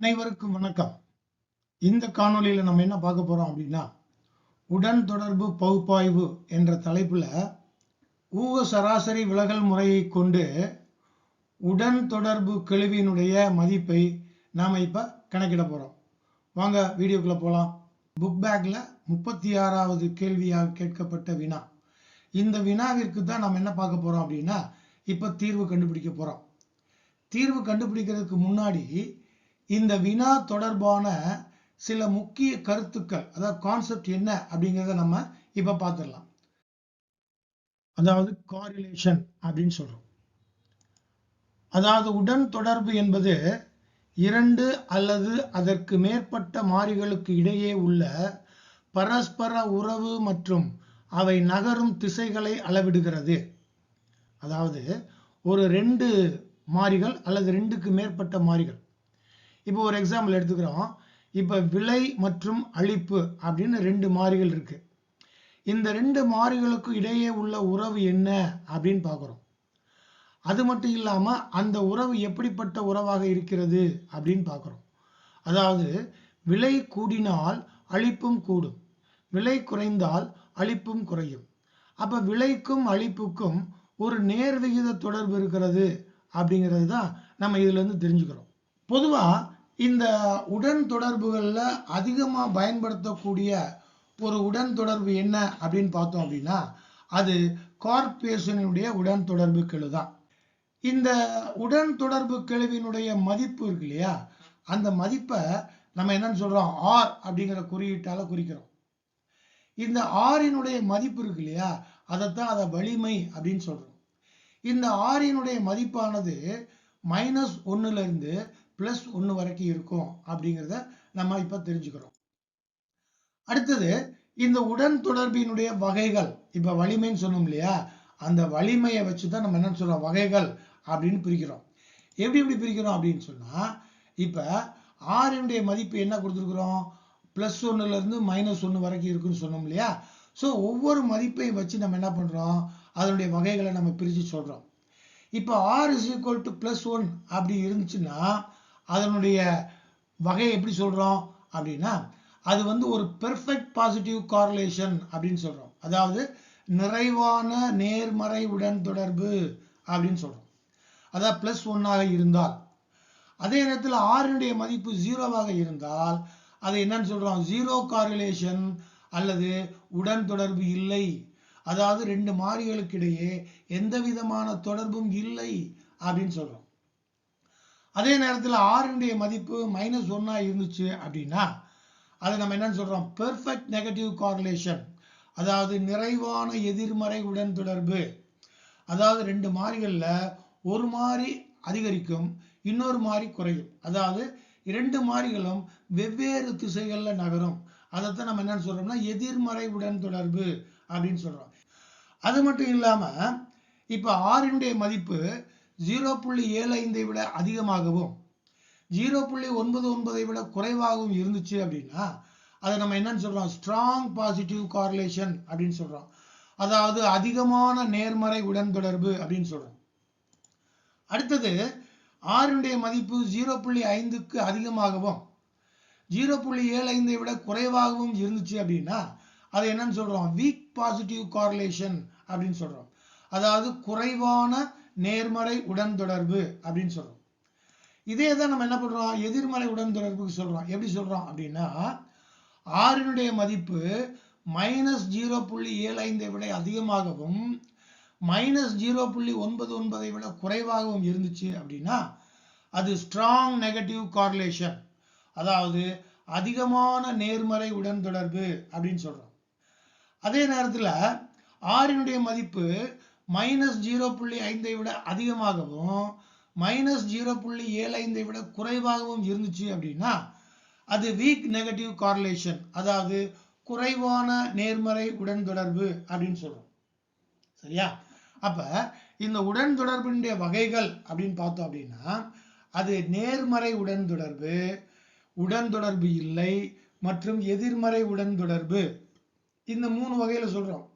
அனைவருக்கும் வணக்கம். இந்த காணொலியில் நம்ம என்ன பார்க்க போறோம் அப்படின்னா உடன் தொடர்பு பகுப்பாய்வு என்ற தலைப்புல ஊக சராசரி விலகல் முறையை கொண்டு உடன் தொடர்பு கெழுவினுடைய மதிப்பை நாம இப்ப கணக்கிட போறோம். வாங்க வீடியோக்குள்ள போகலாம் புக் பேக்ல முப்பத்தி ஆறாவது கேள்வியாக கேட்கப்பட்ட வினா. இந்த வினாவிற்கு தான் நம்ம என்ன பார்க்க போறோம் அப்படின்னா இப்ப தீர்வு கண்டுபிடிக்க போறோம். தீர்வு கண்டுபிடிக்கிறதுக்கு முன்னாடி இந்த வினா தொடர்பான சில முக்கிய கருத்துக்கள் அதாவது கான்செப்ட் என்ன அப்படிங்கிறத நம்ம இப்ப பார்த்துடலாம் அதாவது காரிலேஷன் அப்படின்னு சொல்றோம். அதாவது உடன் தொடர்பு என்பது இரண்டு அல்லது அதற்கு மேற்பட்ட மாறிகளுக்கு இடையே உள்ள பரஸ்பர உறவு மற்றும் அவை நகரும் திசைகளை அளவிடுகிறது. அதாவது ஒரு ரெண்டு மாறிகள் அல்லது ரெண்டுக்கு மேற்பட்ட மாறிகள். இப்போ ஒரு எக்ஸாம்பிள் எடுத்துக்கிறோம். இப்போ விலை மற்றும் அழிப்பு அப்படின்னு ரெண்டு மாறிகள் இருக்கு. இந்த ரெண்டு மாறிகளுக்கு இடையே உள்ள உறவு என்ன அப்படின்னு பார்க்குறோம். அது மட்டும் இல்லாமல் அந்த உறவு எப்படிப்பட்ட உறவாக இருக்கிறது அப்படின்னு பார்க்குறோம். அதாவது விலை கூடினால் அழிப்பும் கூடும். விலை குறைந்தால் அழிப்பும் குறையும். அப்போ விலைக்கும் அழிப்புக்கும் ஒரு நேர்விகித தொடர்பு இருக்கிறது அப்படிங்கிறது தான் நம்ம இதுலேருந்து தெரிஞ்சுக்கிறோம். பொதுவாக இந்த உடன் தொடர்புகளில் அதிகமாக பயன்படுத்தக்கூடிய ஒரு உடன் தொடர்பு என்ன அப்படின்னு பார்த்தோம் அப்படின்னா அது கார்பரேஷனுடைய உடன் தொடர்பு கெழு தான் இந்த உடன் தொடர்பு கெழுவினுடைய மதிப்பு இருக்கு இல்லையா? அந்த மதிப்பை நம்ம என்னன்னு சொல்கிறோம் ஆர் அப்படிங்கிற குறியீட்டால் குறிக்கிறோம். இந்த ஆரினுடைய மதிப்பு இருக்கு இல்லையா? அதைத்தான் அதை வலிமை அப்படின்னு சொல்கிறோம் இந்த ஆரினுடைய மதிப்பானது மைனஸ் ஒன்னுல இருந்து பிளஸ் ஒன்று வரைக்கும் இருக்கும் அப்படிங்கிறத நம்ம இப்போ தெரிஞ்சுக்கிறோம். அடுத்தது இந்த உடன் தொடர்பினுடைய வகைகள் இப்போ வலிமைன்னு சொன்னோம் இல்லையா? அந்த வலிமையை வச்சு தான் நம்ம என்னன்னு சொல்கிறோம் வகைகள் அப்படின்னு பிரிக்கிறோம். எப்படி எப்படி பிரிக்கிறோம் அப்படின்னு சொன்னால் இப்போ ஆறினுடைய மதிப்பு என்ன கொடுத்துருக்குறோம்? ப்ளஸ் ஒன்றுலேருந்து மைனஸ் ஒன்று வரைக்கும் இருக்குன்னு சொன்னோம் இல்லையா? ஸோ ஒவ்வொரு மதிப்பையும் வச்சு நம்ம என்ன பண்ணுறோம் அதனுடைய வகைகளை நம்ம பிரித்து சொல்கிறோம் இப்போ r is equal to plus one அப்படி இருந்துச்சுன்னா அதனுடைய வகையை எப்படி சொல்கிறோம் அப்படின்னா அது வந்து ஒரு பெர்ஃபெக்ட் பாசிட்டிவ் கார்லேஷன் அப்படின்னு சொல்கிறோம் அதாவது நிறைவான நேர்மறை உடன் தொடர்பு அப்படின்னு சொல்கிறோம் அதாவது ப்ளஸ் ஒன்னாக இருந்தால். அதே நேரத்தில் ஆறினுடைய மதிப்பு ஜீரோவாக இருந்தால் அதை என்னன்னு சொல்கிறோம் ஜீரோ காரிலேஷன் அல்லது உடன் தொடர்பு இல்லை. அதாவது ரெண்டு மாறிகளுக்கிடையே எந்த விதமான தொடர்பும் இல்லை அப்படின்னு சொல்கிறோம் அதே நேரத்தில் ஆறினுடைய மதிப்பு மைனஸ் ஒன்னாக இருந்துச்சு அப்படின்னா அதை நம்ம என்னன்னு சொல்கிறோம் பெர்ஃபெக்ட் நெகட்டிவ் கார்லேஷன் அதாவது நிறைவான எதிர்மறை உடன் தொடர்பு அதாவது ரெண்டு மாறிகளில் ஒரு மாறி அதிகரிக்கும் இன்னொரு மாறி குறையும். அதாவது இரண்டு மாறிகளும் வெவ்வேறு திசைகளில் நகரும். அதைத்தான் நம்ம என்னன்னு சொல்கிறோம்னா எதிர்மறை உடன் தொடர்பு அப்படின்னு சொல்கிறோம் அது மட்டும் இல்லாமல் இப்போ ஆறினுடைய மதிப்பு ஜீரோ புள்ளி ஏழு ஐந்தை விட அதிகமாகவும் ஜீரோ புள்ளி ஒன்பது ஒன்பதை விட குறைவாகவும் இருந்துச்சு அப்படின்னா அதை நம்ம என்னன்னு சொல்கிறோம் ஸ்ட்ராங் பாசிட்டிவ் கார்லேஷன் அப்படின்னு சொல்கிறோம் அதாவது அதிகமான நேர்மறை உடன் தொடர்பு அப்படின்னு சொல்கிறோம் அடுத்தது ஆறினுடைய மதிப்பு ஜீரோ புள்ளி ஐந்துக்கு அதிகமாகவும் ஜீரோ புள்ளி ஏழு ஐந்தை விட குறைவாகவும் இருந்துச்சு அப்படின்னா அதை என்னன்னு சொல்கிறோம் வீக் பாசிட்டிவ் கார்லேஷன் அப்படின்னு சொல்கிறோம் அதாவது குறைவான நேர்மறை உடன் தொடர்பு அப்படின்னு சொல்றோம். இதே தான் நம்ம என்ன பண்றோம்? எதிர்மறை உடன் தொடர்புக்கு சொல்றோம். எப்படி சொல்றோம் அப்படின்னா ஆறினுடைய மதிப்பு மைனஸ் ஜீரோ புள்ளி ஏழு ஐந்தை விட அதிகமாகவும் மைனஸ் ஜீரோ புள்ளி ஒன்பது ஒன்பதை விட குறைவாகவும் இருந்துச்சு அப்படின்னா அது ஸ்ட்ராங் நெகட்டிவ் கார்லேஷன் அதாவது அதிகமான நேர்மறை உடன் தொடர்பு அப்படின்னு சொல்றோம். அதே நேரத்தில் ஆறினுடைய மதிப்பு மைனஸ் ஜீரோ புள்ளி ஐந்தை விட அதிகமாகவும் மைனஸ் ஜீரோ புள்ளி ஏழு ஐந்தை விட குறைவாகவும் இருந்துச்சு அப்படின்னா அது வீக் நெகட்டிவ் கார்லேஷன் அதாவது குறைவான நேர்மறை உடன் தொடர்பு அப்படின்னு சொல்றோம். சரியா? அப்ப இந்த உடன் தொடர்பினுடைய வகைகள் அப்படின்னு பார்த்தோம் அப்படின்னா அது நேர்மறை உடன் தொடர்பு உடன் தொடர்பு இல்லை மற்றும் எதிர்மறை உடன் தொடர்பு இந்த மூணு வகையில சொல்றோம்.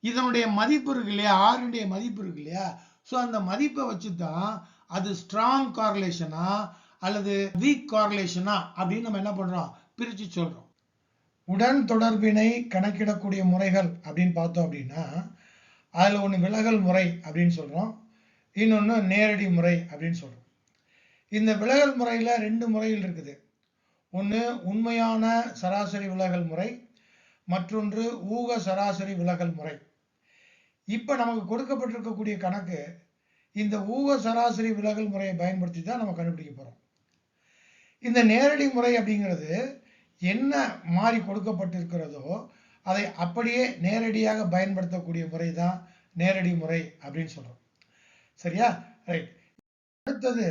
இதனுடைய மதிப்பு இருக்கு இல்லையா? ஆறுடைய மதிப்பு இருக்கு இல்லையா? ஸோ அந்த மதிப்பை வச்சு தான் அது ஸ்ட்ராங் கார்லேஷனா அல்லது வீக் கார்லேஷனா அப்படின்னு நம்ம என்ன பண்ணுறோம் பிரித்து சொல்கிறோம் உடன் தொடர்பினை கணக்கிடக்கூடிய முறைகள் அப்படின்னு பார்த்தோம் அப்படின்னா அதில் ஒன்று விலகல் முறை அப்படின்னு சொல்கிறோம் இன்னொன்று நேரடி முறை அப்படின்னு சொல்கிறோம் இந்த விலகல் முறையில் ரெண்டு முறைகள் இருக்குது. ஒன்று உண்மையான சராசரி விலகல் முறை மற்றொன்று ஊக சராசரி விலகல் முறை. இப்போ நமக்கு கொடுக்கப்பட்டிருக்கக்கூடிய கணக்கு இந்த ஊக சராசரி விலகல் முறையை பயன்படுத்தி தான் நம்ம கண்டுபிடிக்க போகிறோம் இந்த நேரடி முறை அப்படிங்கிறது என்ன மாறி கொடுக்கப்பட்டிருக்கிறதோ அதை அப்படியே நேரடியாக பயன்படுத்தக்கூடிய முறை தான் நேரடி முறை அப்படின்னு சொல்கிறோம் சரியா? ரைட் அடுத்தது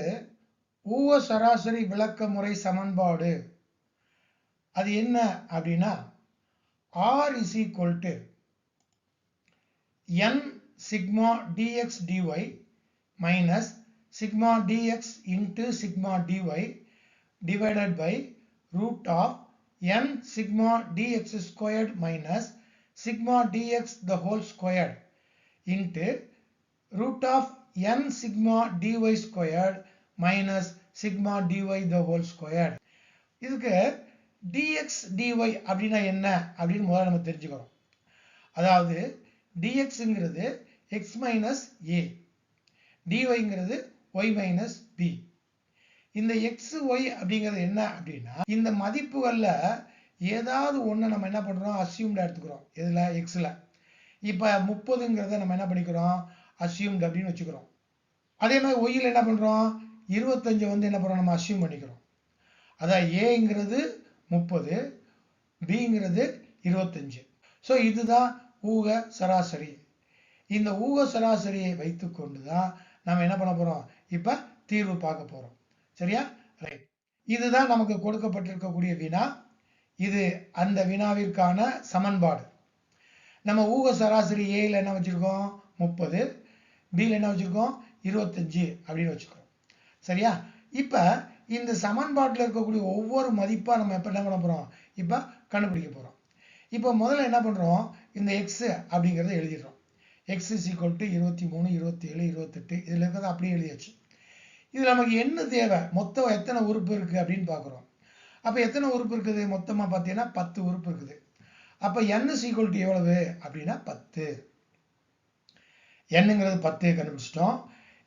ஊவ சராசரி விளக்க முறை சமன்பாடு. அது என்ன அப்படின்னா r is equal to n sigma dx dy minus sigma dx into sigma dy divided by root of n sigma dx squared minus sigma dx the whole squared into root of n sigma dy squared minus sigma dy the whole squared இதுக்கு dx dy அப்படின்னா என்ன அப்படின்னு முதல்ல நம்ம தெரிஞ்சுக்கிறோம் அதாவது dxங்கிறது x minus a dyங்கிறது y மைனஸ் b. இந்த எக்ஸ் ஒய் அப்படிங்கிறது என்ன அப்படின்னா இந்த மதிப்புகளில் ஏதாவது ஒன்று நம்ம என்ன பண்ணுறோம் அசியூம்டு எடுத்துக்கிறோம். இதில் எக்ஸில் இப்போ முப்பதுங்கிறத நம்ம என்ன பண்ணிக்கிறோம்? அசியூம்டு அப்படின்னு வச்சுக்கிறோம். அதே மாதிரி ஒய்யில் என்ன பண்ணுறோம் இருபத்தஞ்சை வந்து என்ன பண்ணுறோம் நம்ம அசியூம் பண்ணிக்கிறோம். அதான் ஏங்கிறது முப்பது பிங்கிறது இருபத்தஞ்சு. ஸோ இதுதான் ஊக சராசரி. இந்த ஊக சராசரியை வைத்துக்கொண்டு தான் நம்ம என்ன பண்ண போகிறோம் இப்போ தீர்வு பார்க்க போகிறோம் சரியா? ரைட் இதுதான் நமக்கு கொடுக்கப்பட்டிருக்கக்கூடிய வினா. இது அந்த வினாவிற்கான சமன்பாடு. நம்ம ஊக சராசரி ஏயில் என்ன வச்சுருக்கோம்? முப்பது. பியில் என்ன வச்சுருக்கோம்? இருபத்தஞ்சு அப்படின்னு வச்சுக்கிறோம் சரியா? இப்போ இந்த சமன்பாட்டில் இருக்கக்கூடிய ஒவ்வொரு மதிப்பாக நம்ம எப்போ என்ன பண்ண போகிறோம் இப்போ கண்டுபிடிக்க போகிறோம் இப்போ முதல்ல என்ன பண்ணுறோம் இந்த எக்ஸு அப்படிங்கிறத எழுதிடுறோம். எக்ஸ் இஸ் ஈக்குவல் டு இருபத்தி மூணு இருபத்தி ஏழு இருபத்தெட்டு. இதில் இருக்கிறத அப்படியே எழுதியாச்சு. இது நமக்கு என்ன தேவை? மொத்தம் எத்தனை உறுப்பு இருக்குது அப்படின்னு பார்க்குறோம் அப்போ எத்தனை உறுப்பு இருக்குது? மொத்தமாக பார்த்தீங்கன்னா பத்து உறுப்பு இருக்குது. அப்போ என் சீக்வல் எவ்வளவு? அப்படின்னா பத்து. என்னங்கிறது பத்து கண்டுபிடிச்சிட்டோம்.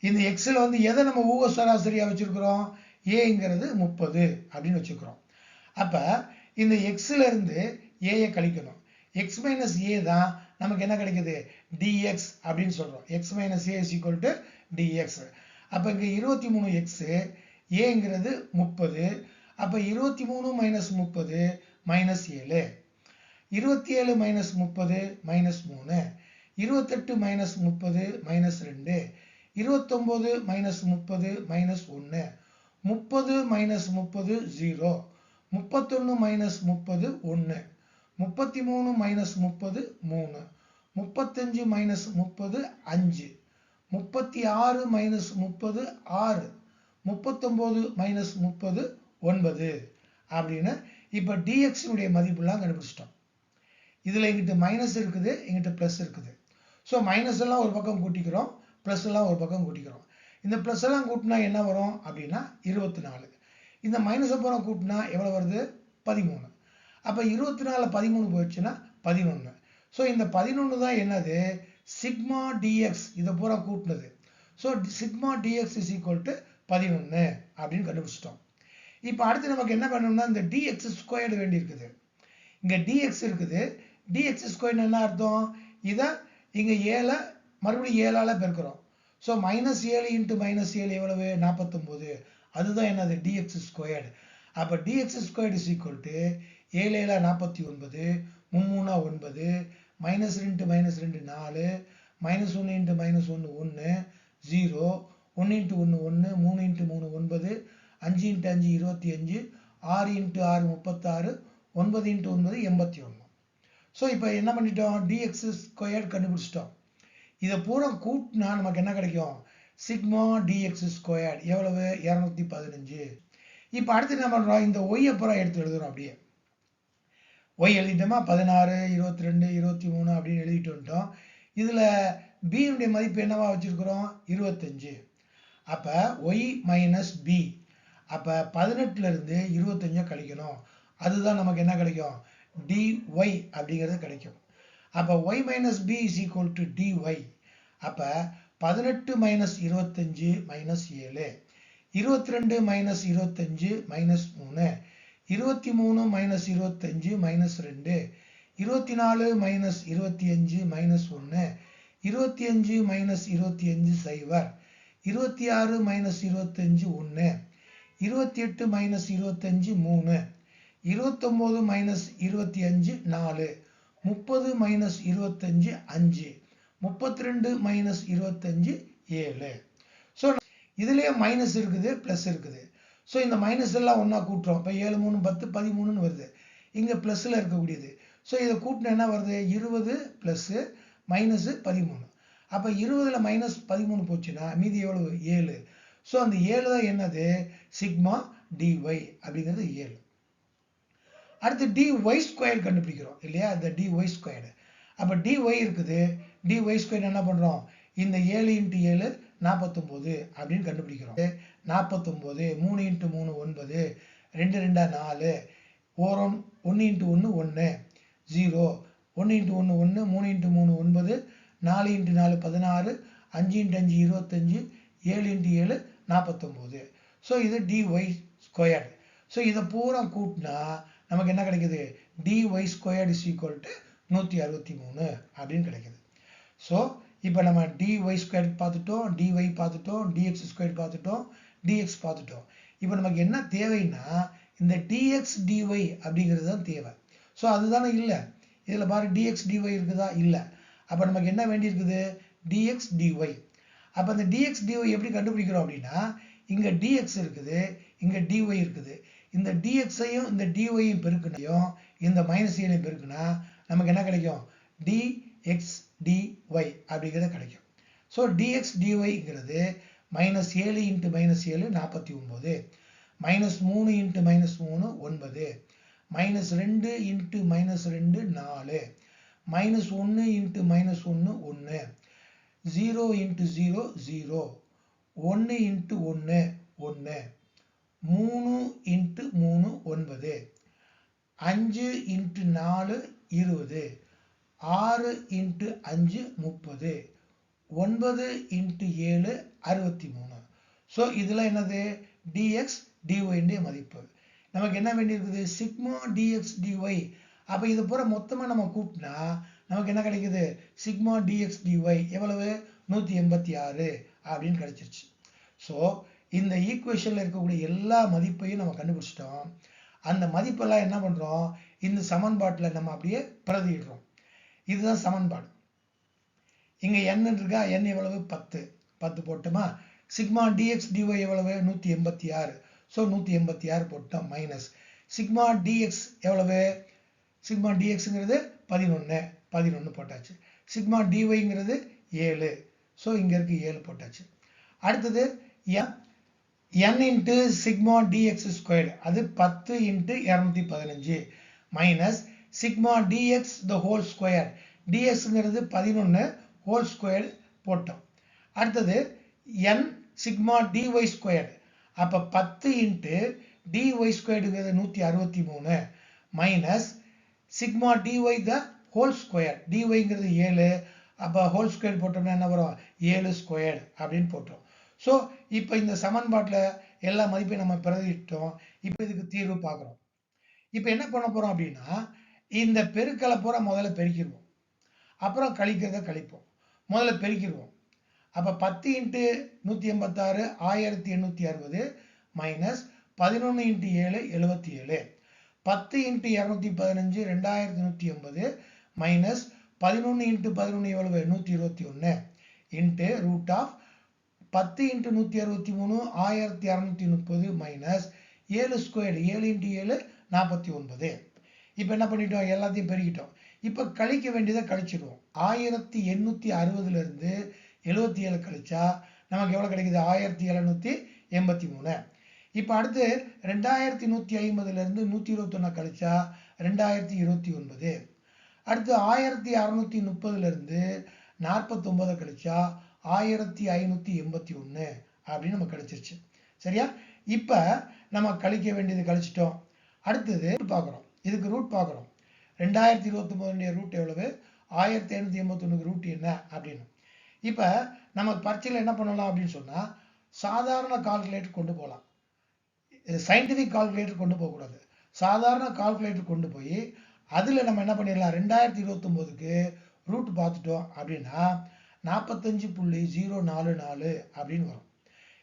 இந்த எக்ஸில் வந்து எதை நம்ம ஊக சராசரியாக வச்சுருக்கிறோம்? ஏங்கிறது முப்பது அப்படின்னு வச்சுக்கிறோம். அப்போ இந்த எக்ஸிலிருந்து ஏயை கழிக்கணும். எக்ஸ் மைனஸ் ஏ தான் நமக்கு என்ன கிடைக்குது? டிஎக்ஸ் அப்படின்னு சொல்கிறோம் x minus a is equal to dx அப்போ இங்கே இருபத்தி மூணு எக்ஸு ஏங்கிறது முப்பது. அப்போ இருபத்தி மூணு மைனஸ் முப்பது மைனஸ் ஏழு. இருபத்தி ஏழு மைனஸ் முப்பது மைனஸ் மூணு. இருபத்தெட்டு மைனஸ் முப்பது மைனஸ் ரெண்டு. இருபத்தொம்போது மைனஸ் முப்பது மைனஸ் ஒன்று முப்பது மைனஸ் முப்பது ஜீரோ முப்பத்தொன்று மைனஸ் முப்பது ஒன்று முப்பத்தி மூணு மைனஸ் முப்பது மூணு. முப்பத்தஞ்சு மைனஸ் முப்பது அஞ்சு. முப்பத்தி ஆறு மைனஸ் முப்பது ஆறு. முப்பத்தொம்போது மைனஸ் முப்பது ஒன்பது. அப்படின்னு இப்போ டிஎக்ஸினுடைய மதிப்புலாம் கண்டுபிடிச்சிட்டோம். இதில் எங்கிட்ட மைனஸ் இருக்குது எங்கிட்ட ப்ளஸ் இருக்குது. ஸோ மைனஸ் எல்லாம் ஒரு பக்கம் கூட்டிக்கிறோம் ப்ளஸ் எல்லாம் ஒரு பக்கம் கூட்டிக்கிறோம். இந்த ப்ளஸ் எல்லாம் கூட்டினா என்ன வரும் அப்படின்னா இருபத்தி நாலு இந்த மைனஸை பூரா கூட்டினா எவ்வளோ வருது? பதிமூணு. அப்போ இருபத்தி நாலு பதிமூணு போயிடுச்சுன்னா பதினொன்று ஸோ இந்த பதினொன்று தான் என்னது? சிக்மா டிஎக்ஸ் இதை பூரா கூட்டினது. So sigma dx is equal to பதினொன்று அப்படின்னு கண்டுபிடிச்சிட்டோம். இப்போ அடுத்து நமக்கு என்ன பண்ணணும்னா இந்த டிஎக்ஸ் ஸ்கொயர்டு வேண்டி இருக்குது இங்கே டிஎக்ஸ் இருக்குது. டிஎக்ஸ் ஸ்கொயர்னு என்ன அர்த்தம்? இதை இங்கே ஏழை மறுபடியும் ஏழால் பெருக்கிறோம். ஸோ மைனஸ் ஏழு இன்ட்டு மைனஸ் ஏழு எவ்வளவு? நாற்பத்தொம்போது அதுதான் என்னது? டிஎக்ஸ் ஸ்கொயர்டு அப்போ dx squared is equal to ஏழு ஏழா நாற்பத்தி ஒன்பது மும்மூணா ஒன்பது மைனஸ் ரெண்டு மைனஸ் ரெண்டு நாலு மைனஸ் ஒன்று இன்ட்டு மைனஸ் ஒன்று ஒன்று ஜீரோ ஒன்று இன்ட்டு ஒன்று ஒன்று மூணு இன்ட்டு மூணு ஒன்பது அஞ்சு இன்ட்டு அஞ்சு இருபத்தி அஞ்சு ஆறு இன்ட்டு ஆறு முப்பத்தாறு ஒன்பது இன்ட்டு ஒன்பது எண்பத்தி ஒன்று. ஸோ இப்போ என்ன பண்ணிட்டோம்? டிஎக்ஸ் ஸ்கொயர்ட் கண்டுபிடிச்சிட்டோம். இதை பூரா கூட்டினா நமக்கு என்ன கிடைக்கும்? சிக்மா டிஎக்ஸ் ஸ்கொயர்ட் எவ்வளவு? இரநூத்தி பதினஞ்சு. இப்போ அடுத்து என்ன பண்ணுறோம் இந்த ஒய் அப்புறம் எடுத்து எழுதுறோம் அப்படியே. ஒய் எழுதிட்டோமா? பதினாறு இருபத்தி ரெண்டு இருபத்தி மூணு அப்படின்னு எழுதிட்டு வந்துட்டோம். இதில் பியினுடைய மதிப்பு என்னவா வச்சுருக்குறோம்? இருபத்தஞ்சு. அப்போ ஒய் மைனஸ் பி அப்போ பதினெட்டுலேருந்து இருபத்தஞ்சை கழிக்கணும். அதுதான் நமக்கு என்ன கிடைக்கும்? டிஒய் அப்படிங்கிறது கிடைக்கும். அப்போ y minus b is equal to dy அப்போ பதினெட்டு மைனஸ் இருபத்தஞ்சு மைனஸ் ஏழு. இருபத்தி ரெண்டு மைனஸ் இருபத்தஞ்சு மைனஸ் மூணு. இருபத்தி மூணு மைனஸ் இருபத்தஞ்சு மைனஸ் ரெண்டு. இருபத்தி நாலு மைனஸ் இருபத்தி அஞ்சு மைனஸ் ஒன்று இருபத்தி அஞ்சு மைனஸ் இருபத்தி அஞ்சு சைபர் இருபத்தி ஆறு மைனஸ் இருபத்தஞ்சு ஒன்று இருபத்தி எட்டு மைனஸ் இருபத்தஞ்சு மூணு. இருபத்தொம்போது மைனஸ் இருபத்தி அஞ்சு நாலு. முப்பது மைனஸ் இருபத்தஞ்சு அஞ்சு. முப்பத்தி ரெண்டு மைனஸ் இருபத்தஞ்சு ஏழு. ஸோ இதுலேயே மைனஸ் இருக்குது ப்ளஸ் இருக்குது. ஸோ இந்த மைனஸ் எல்லாம் ஒன்றா கூட்டுறோம். இப்போ ஏழு மூணு பத்து பதிமூணுன்னு வருது. இங்கே ப்ளஸில் இருக்கக்கூடியது. ஸோ இதை கூட்டினா என்ன வருது? இருபது ப்ளஸ்ஸு மைனஸு பதிமூணு. அப்போ இருபதில் மைனஸ் பதிமூணு போச்சுன்னா மீதி எவ்வளவு? ஏழு. ஸோ அந்த ஏழு தான் என்னது? சிக்மா டிஒய் அப்படிங்கிறது ஏழு. அடுத்து dy ஸ்கொயர் கண்டுபிடிக்கிறோம் இல்லையா? இந்த dy ஸ்கொயர்டு அப்போ dy இருக்குது dy ஸ்கொயர் என்ன பண்ணுறோம் இந்த ஏழு இன்ட்டு ஏழு நாற்பத்தொம்போது அப்படின்னு கண்டுபிடிக்கிறோம். நாற்பத்தொம்போது மூணு இன்ட்டு மூணு ஒன்பது ரெண்டு ரெண்டா நாலு ஓரம் ஒன்று இன்ட்டு ஒன்று ஒன்று ஜீரோ ஒன்று இன்ட்டு ஒன்று ஒன்று மூணு இன்ட்டு மூணு ஒன்பது நாலு இன்ட்டு நாலு பதினாறு அஞ்சு இன்ட்டு அஞ்சு இருபத்தஞ்சு ஏழு இன்ட்டு ஏழு நாற்பத்தொம்போது ஸோ இது டிஒய் ஸ்கொயர்டு ஸோ இதை பூரா கூட்டினா நமக்கு என்ன கிடைக்குது? dy squared is equal to நூற்றி அறுபத்தி மூணு அப்படின்னு கிடைக்குது. ஸோ இப்போ நம்ம dy ஸ்கொயர் பார்த்துட்டோம் டிஒய் பார்த்துட்டோம் டிஎக்ஸ் ஸ்கொயர் பார்த்துட்டோம் டிஎக்ஸ் பார்த்துட்டோம். இப்போ நமக்கு என்ன தேவைன்னா இந்த டிஎக்ஸ் டிஒய் அப்படிங்கிறது தான் தேவை. ஸோ அதுதானே இல்லை. இதில் பாரு டிஎக்ஸ் டிஒய் இருக்குதா? இல்லை. அப்போ நமக்கு என்ன வேண்டியிருக்குது? டிஎக்ஸ் டிஒய் அப்போ இந்த டிஎக்ஸ் டிஒய் எப்படி கண்டுபிடிக்கிறோம் அப்படின்னா இங்கே டிஎக்ஸ் இருக்குது இங்கே டிஒய் இருக்குது. இந்த டிஎக்ஸையும் இந்த dy-யும் பெருக்கினையும் இந்த மைனஸ் ஏழையும் பெருக்குனா நமக்கு என்ன கிடைக்கும்? டிஎக்ஸ் டிஒய் அப்படிங்கிறது கிடைக்கும். ஸோ டிஎக்ஸ் டிஒய்ங்கிறது மைனஸ் ஏழு இன்ட்டு மைனஸ் ஏழு நாற்பத்தி ஒம்பது மைனஸ் மூணு இன்ட்டு மைனஸ் மூணு ஒன்பது. மைனஸ் ரெண்டு இன்ட்டு மைனஸ் ரெண்டு நாலு. மைனஸ் ஒன்று இன்ட்டு மைனஸ் ஒன்று ஒன்று ஜீரோ இன்ட்டு ஜீரோ ஜீரோ ஒன்று இன்ட்டு ஒன்று ஒன்று மூணு இன்ட்டு மூணு ஒன்பது அஞ்சு இன்ட்டு நாலு இருபது ஆறு இன்ட்டு அஞ்சு முப்பது ஒன்பது இன்ட்டு ஏழு அறுபத்தி மூணு ஸோ இதில் என்னது டிஎக்ஸ் டிஒய்டைய மதிப்பு. நமக்கு என்ன வேண்டியிருக்குது? சிக்மா டிஎக்ஸ் டிஒய் அப்போ இது பூரா மொத்தமாக நம்ம கூப்பிட்டா நமக்கு என்ன கிடைக்குது? சிக்மா டிஎக்ஸ் டிஒய் எவ்வளவு? நூற்றி எண்பத்தி ஆறு அப்படின்னு கிடச்சிருச்சு. ஸோ இந்த ஈக்குவேஷனில் இருக்கக்கூடிய எல்லா மதிப்பையும் நம்ம கண்டுபிடிச்சிட்டோம். அந்த மதிப்பெல்லாம் என்ன பண்ணுறோம் இந்த சமன்பாட்டில் நம்ம அப்படியே பிரதிடுறோம் இதுதான் சமன்பாடு. இங்கே n இருக்கா? n எவ்வளவு? பத்து. பத்து போட்டோமா? சிக்மா டிஎக்ஸ் டிஒய் எவ்வளவு? நூற்றி எண்பத்தி ஆறு. ஸோ நூற்றி எண்பத்தி ஆறு போட்டோம் மைனஸ் சிக்மா டிஎக்ஸ் எவ்வளவு? சிக்மா டிஎக்ஸுங்கிறது பதினொன்று பதினொன்று போட்டாச்சு. சிக்மா டிஒய்ங்கிறது ஏழு. ஸோ இங்கே இருக்கு ஏழு போட்டாச்சு. அடுத்தது n n into sigma dx squared அது பத்து இன்ட்டு இரநூத்தி பதினஞ்சு. Minus sigma dx the whole square டிஎக்ஸுங்கிறது பதினொன்று ஹோல் ஸ்கொயர் போட்டோம். அடுத்தது என் சிக்மா டிஒய் ஸ்கொயர் அப்போ பத்து இன்ட்டு டிஒய் ஸ்கொயர்டுங்கிறது நூற்றி அறுபத்தி மூணு. Minus sigma dy the whole square டிஒய்ங்கிறது ஏழு. அப்போ ஹோல் ஸ்கொயர் போட்டோம்னா என்ன வரும்? ஏழு ஸ்கொயர் அப்படின்னு போட்டோம். ஸோ இப்போ இந்த சமன்பாட்டில் எல்லா மதிப்பையும் நம்ம பிரதிட்டோம் இப்போ இதுக்கு தீர்வு பார்க்குறோம். இப்போ என்ன பண்ண போகிறோம் அப்படின்னா இந்த பெருக்களை பூரா முதல்ல பெருக்கிடுவோம். அப்புறம் கழிக்கிறத கழிப்போம். முதல்ல பெருக்கிடுவோம். அப்போ பத்து இன்ட்டு நூற்றி எண்பத்தாறு ஆயிரத்தி எண்ணூற்றி அறுபது மைனஸ் பதினொன்று இன்ட்டு ஏழு எழுபத்தி ஏழு. பத்து இன்ட்டு இரநூத்தி பதினஞ்சு ரெண்டாயிரத்தி நூற்றி எண்பது மைனஸ் பதினொன்று இன்ட்டு பதினொன்று எவ்வளவு? நூற்றி இருபத்தி ஒன்று இன்ட்டு ரூட் ஆஃப் பத்து இன்ட்டு நூற்றி அறுபத்தி மூணு ஆயிரத்தி அறநூற்றி முப்பது மைனஸ் ஏழு ஸ்கொயர் ஏழு இன்ட்டு ஏழு நாற்பத்தி ஒன்பது. இப்போ என்ன பண்ணிட்டோம்? எல்லாத்தையும் பெருகிட்டோம் இப்போ கழிக்க வேண்டியதை கழிச்சிடுவோம். ஆயிரத்தி எண்ணூற்றி அறுபதுலேருந்து எழுபத்தி ஏழு கழிச்சா நமக்கு எவ்வளோ கிடைக்குது? ஆயிரத்தி எழுநூற்றி எண்பத்தி மூணு. இப்போ அடுத்து ரெண்டாயிரத்தி நூற்றி ஐம்பதுலேருந்து நூற்றி இருபத்தொன்று கழிச்சா ரெண்டாயிரத்தி இருபத்தி ஒன்பது. அடுத்து ஆயிரத்தி அறநூற்றி முப்பதுலேருந்து நாற்பத்தொம்பதை கழிச்சா ஆயிரத்தி ஐநூற்றி எண்பத்தி ஒன்று அப்படின்னு நமக்கு கழிச்சிருச்சு சரியா? இப்போ நம்ம கழிக்க வேண்டியது கழிச்சிட்டோம். அடுத்தது பார்க்குறோம். இதுக்கு ரூட் பார்க்குறோம். ரெண்டாயிரத்தி இருபத்தொம்போதுடைய ரூட் எவ்வளவு? ஆயிரத்தி ஐநூற்றி எண்பத்தொன்னுக்கு ரூட் என்ன அப்படின்னு. இப்போ நம்ம பரீட்சையில் என்ன பண்ணலாம் அப்படின்னு சொன்னால் சாதாரண கால்குலேட்டர் கொண்டு போகலாம் சயின்டிஃபிக் கால்குலேட்டர் கொண்டு போகக்கூடாது சாதாரண கால்குலேட்டர் கொண்டு போய் அதில் நம்ம என்ன பண்ணிடலாம்? ரெண்டாயிரத்தி இருபத்தொம்போதுக்கு ரூட் பார்த்துட்டோம் அப்படின்னா நாற்பத்தஞ்சு புள்ளி ஜீரோ நாலு நாலு அப்படின்னு வரும்.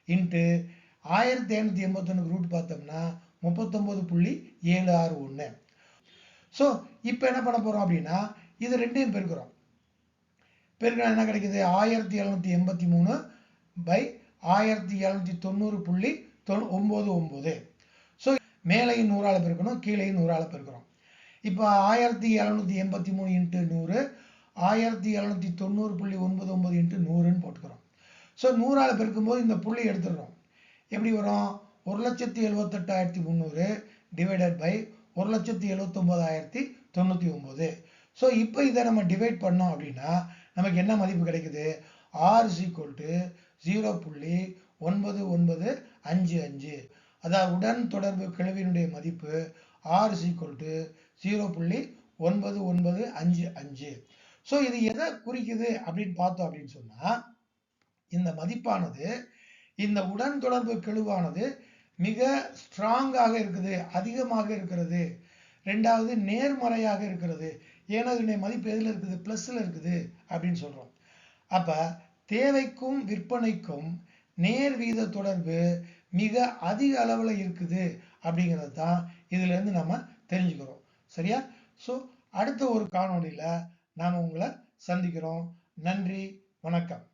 இன்ட்டு ஆயிரத்தி ஐநூற்றி எண்பத்தொன்னுக்கு ரூட் பார்த்தோம்னா முப்பத்தொம்போது புள்ளி ஏழு ஆறு ஒன்று ஸோ இப்போ என்ன பண்ண போகிறோம் அப்படின்னா இது ரெண்டையும் பெருக்கிறோம். பெருக்கினா என்ன கிடைக்குது? ஆயிரத்தி எழுநூற்றி எண்பத்தி மூணு பை ஆயிரத்தி எழுநூற்றி தொண்ணூறு புள்ளி தொ ஒம்பது ஒம்பது. ஸோ மேலையும் நூறால் பெருக்கணும் கீழையும் நூறால் பெருக்கிறோம். இப்போ ஆயிரத்தி எழுநூற்றி எண்பத்தி மூணு இன்ட்டு நூறு ஆயிரத்தி எழுநூற்றி தொண்ணூறு புள்ளி ஒன்பது ஒம்பது இன்ட்டு நூறுன்னு போட்டுக்கிறோம். ஸோ நூறால் பெருக்கும்போது இந்த புள்ளி எடுத்துடுறோம். எப்படி வரும்? ஒரு லட்சத்தி எழுபத்தெட்டாயிரத்தி முந்நூறு டிவைடட் பை ஒரு லட்சத்தி எழுபத்தொம்போதாயிரத்தி தொண்ணூற்றி ஒம்பது ஸோ இப்போ இதை நம்ம டிவைட் பண்ணோம் அப்படின்னா நமக்கு என்ன மதிப்பு கிடைக்குது? ஆர் ஈக்குவல் டு ஜீரோ புள்ளி ஒன்பது ஒன்பது அஞ்சு அஞ்சு. அதாவது உடன் தொடர்பு கெழுவினுடைய மதிப்பு ஆர் ஈக்குவல் டு ஜீரோ புள்ளி ஒன்பது ஒன்பது அஞ்சு அஞ்சு. ஸோ இது எதை குறிக்குது அப்படின்னு பார்த்தோம் அப்படின்னு சொன்னால் இந்த மதிப்பானது இந்த உடன் தொடர்பு கெழுவானது மிக ஸ்ட்ராங்காக இருக்குது அதிகமாக இருக்கிறது. ரெண்டாவது நேர்மறையாக இருக்கிறது. ஏன்னா இதனுடைய மதிப்பு எதில் இருக்குது? ப்ளஸில் இருக்குது அப்படின்னு சொல்கிறோம் அப்போ தேவைக்கும் விற்பனைக்கும் நேர் வீத தொடர்பு மிக அதிக அளவில் இருக்குது அப்படிங்கிறது தான் இதுலேருந்து நம்ம தெரிஞ்சுக்கிறோம். சரியா? ஸோ அடுத்த ஒரு காணொளியில் நாம் உங்களை சந்திக்கிறோம். நன்றி வணக்கம்.